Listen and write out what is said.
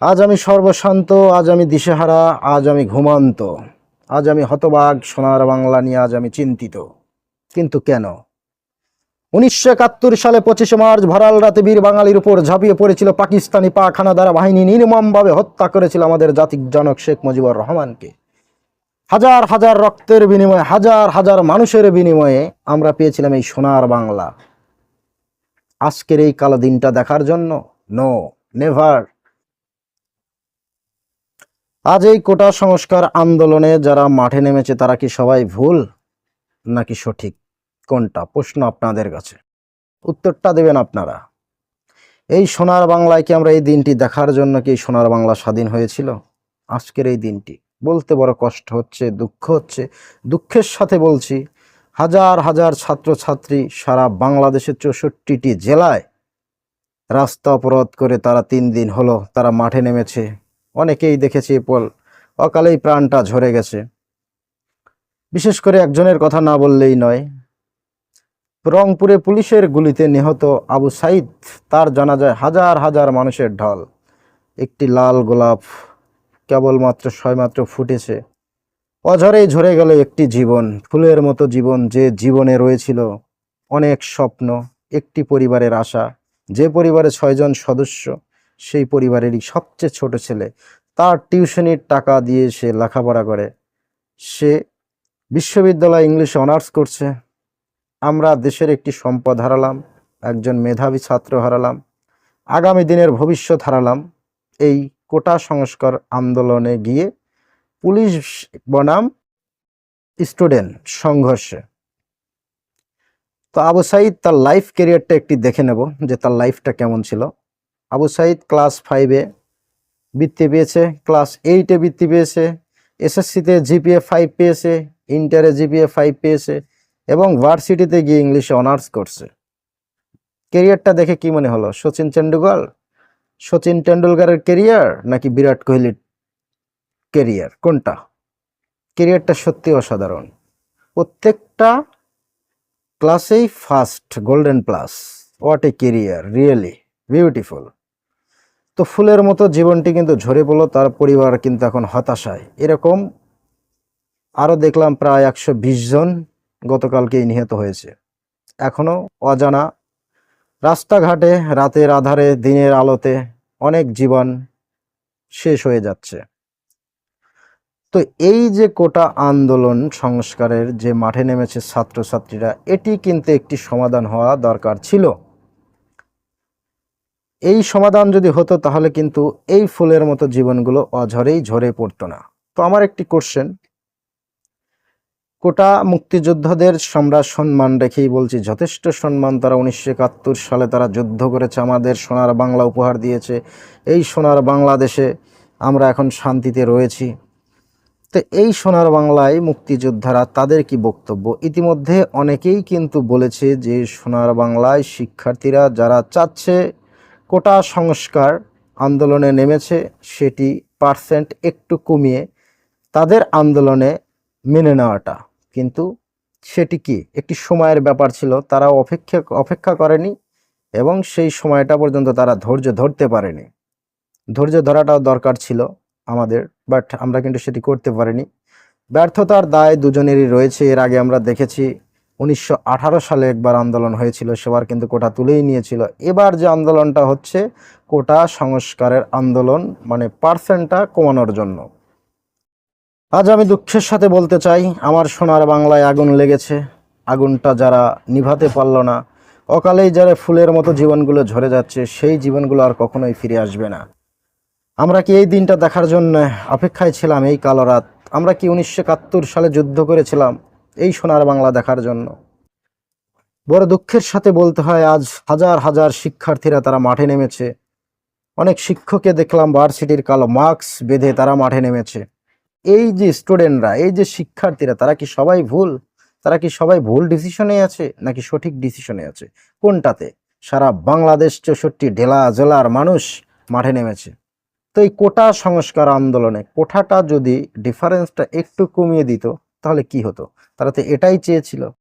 আজ আমি সর্বশান্ত, আজ আমি দিশেহারা, আজ আমি ঘুমান্ত। আজ আমি হতবাগ সোনার বাংলা নিয়ে আজ আমি চিন্তিত। কিন্তু কেন? উনিশশো একাত্তর সালে পঁচিশে মার্চ ভরাল রাতে বীর বাঙালির উপর ঝাঁপিয়ে পড়েছিল পাকিস্তানি পাখানা দ্বারা বাহিনী। নির্মমভাবে হত্যা করেছিল আমাদের জাতির জনক শেখ মুজিবুর রহমানকে। হাজার হাজার রক্তের বিনিময়ে, হাজার হাজার মানুষের বিনিময়ে আমরা পেয়েছিলাম এই সোনার বাংলা। আজকের এই কালো দিনটা দেখার জন্য? নো নেভার আজ এই কোটা সংস্কার আন্দোলনে যারা মাঠে নেমেছে, তারা কি সবাই ভুল নাকি সঠিক? কোনটা? প্রশ্ন আপনাদের কাছে। উত্তরটা দেবেন আপনারা। এই সোনার বাংলায় কি আমরা এই দিনটি দেখার জন্য কি সোনার বাংলা স্বাধীন হয়েছিল? আজকের এই দিনটি। বলতে বড় কষ্ট হচ্ছে, দুঃখ হচ্ছে। দুঃখের সাথে বলছি, হাজার হাজার ছাত্রছাত্রী সারা বাংলাদেশের চৌষট্টিটি জেলায় রাস্তা অবরোধ করে তারা তিন দিন হলো তারা মাঠে নেমেছে। অনেকেই দেখেছি পল, অকালেই প্রাণটা ঝরে গেছে। বিশেষ করে একজনের কথা না বললেই নয়। রংপুরে পুলিশের গুলিতে নিহত আবু সাইদ, তার জানা যায় হাজার হাজার মানুষের ঢল। একটি লাল গোলাপ কেবলমাত্র ছয়মাত্র ফুটেছে। অঝরেই ঝরে গেল একটি জীবন, ফুলের মতো জীবন যে জীবনে রয়েছিল। অনেক স্বপ্ন, একটি পরিবারের আশা, যে পরিবারে ছয়জন সদস্য। সেই পরিবারেরই সবচেয়ে ছোট ছেলে। তার টিউশনির টাকা দিয়ে সে লেখাপড়া করে। সে বিশ্ববিদ্যালয়ে ইংলিশে অনার্স করছে। আমরা দেশের একটি সম্পদ হারালাম, একজন মেধাবী ছাত্র হারালাম, আগামী দিনের ভবিষ্যৎ হারালাম। এই কোটা সংস্কার আন্দোলনে গিয়ে পুলিশ বনাম স্টুডেন্ট সংঘর্ষে। তো আবু সাইদ তার লাইফ ক্যারিয়ারটা একটি দেখে নেব যে তার লাইফটা কেমন ছিল। আবু সাইদ ক্লাস ফাইভে বৃত্তি পেয়েছে, ক্লাস এইটে বৃত্তি পেয়েছে, এসএসসিতে জিপিএ ফাইভ পেয়েছে ইন্টারে জিপিএ ফাইভ পেয়েছে এবং ভার্সিটিতে গিয়ে ইংলিশে অনার্স করছে। কেরিয়ারটা দেখে কি মনে হলো? সচিন তেন্ডুলকর? সচিন তেন্ডুলকারের কেরিয়ার নাকি বিরাট কোহলির কেরিয়ার কোনটা? কেরিয়ারটা সত্যি অসাধারণ। প্রত্যেকটা ক্লাসেই first golden plus what a career really beautiful তো ফুলের মতো জীবনটি কিন্তু ঝরে পড়ল, তার পরিবার কিন্তু এখন হতাশায়। এরকম আরও দেখলাম প্রায় একশো বিশ জন গতকালকেই নিহত হয়েছে। এখনও অজানা রাস্তাঘাটে রাতের আধারে, দিনের আলোতে অনেক জীবন শেষ হয়ে যাচ্ছে। তো এই যে কোটা আন্দোলন সংস্কারের যে মাঠে নেমেছে ছাত্রছাত্রীরা, এটি কিন্তু একটি সমাধান হওয়া দরকার ছিল। এই সমাধান যদি হতো, তাহলে কিন্তু এই ফুলের মতো জীবনগুলো অঝরেই ঝরে পড়তো না। তো আমার একটি কোশ্চেন কোটা মুক্তিযোদ্ধাদের আমরা সম্মান রেখেই বলছি, যথেষ্ট সম্মান তারা উনিশশো একাত্তর সালে তারা যুদ্ধ করেছে, আমাদের সোনার বাংলা উপহার দিয়েছে, এই সোনার বাংলাদেশে আমরা এখন শান্তিতে রয়েছি। তো এই সোনার বাংলায় মুক্তিযোদ্ধারা তাদের কি বক্তব্য? ইতিমধ্যে অনেকেই কিন্তু বলেছে যে সোনার বাংলায় শিক্ষার্থীরা যারা চাচ্ছে কোটা সংস্কার আন্দোলনে নেমেছে, সেটি পার্সেন্ট একটু কমিয়ে তাদের আন্দোলনে মেনে নেওয়াটা। কিন্তু সেটি কি? একটি সময়ের ব্যাপার ছিল, তারা অপেক্ষা অপেক্ষা করেনি এবং সেই সময়টা পর্যন্ত তারা ধৈর্য ধরতে পারেনি। ধৈর্য ধরাটাও দরকার ছিল আমাদের, বাট আমরা কিন্তু সেটি করতে পারিনি। ব্যর্থতার দায় দুজনেরই রয়েছে, এর আগে আমরা দেখেছি উনিশশো আঠারো সালে একবার আন্দোলন হয়েছিল, সেবার কিন্তু কোটা তুলেই নিয়েছিল। এবার যে আন্দোলনটা হচ্ছে, কোটা সংস্কারের আন্দোলন মানে পার্সেন্টটা কমানোর জন্য। আজ আমি দুঃখের সাথে বলতে চাই, আমার সোনার বাংলায় আগুন লেগেছে। আগুনটা যারা নিভাতে পারল না, অকালেই যারা ফুলের মতো জীবনগুলো ঝরে যাচ্ছে, সেই জীবনগুলো আর কখনোই ফিরে আসবে না। আমরা কি এই দিনটা দেখার জন্য অপেক্ষায় ছিলাম এই কালো রাত? আমরা কি উনিশশো একাত্তর সালে যুদ্ধ করেছিলাম? এই সোনার বাংলা দেখার জন্য। বড় দুঃখের সাথে বলতে হয়, আজ হাজার হাজার শিক্ষার্থীরা তারা মাঠে নেমেছে। অনেক শিক্ষককে দেখলাম ভার্সিটির কালো মাস্ক বেঁধে তারা মাঠে নেমেছে। এই যে স্টুডেন্টরা এই যে শিক্ষার্থীরা, তারা কি সবাই ভুল? তারা কি সবাই ভুল ডিসিশনে আছে, নাকি সঠিক ডিসিশনে আছে? কোনটাতে? সারা বাংলাদেশ চৌষট্টি ঢেলা জেলার মানুষ মাঠে নেমেছে। তো এই কোটা সংস্কার আন্দোলনে কোঠাটা যদি ডিফারেন্সটা একটু কমিয়ে দিত তাহলে কি হতো? তারা তো এটাই চেয়েছিল।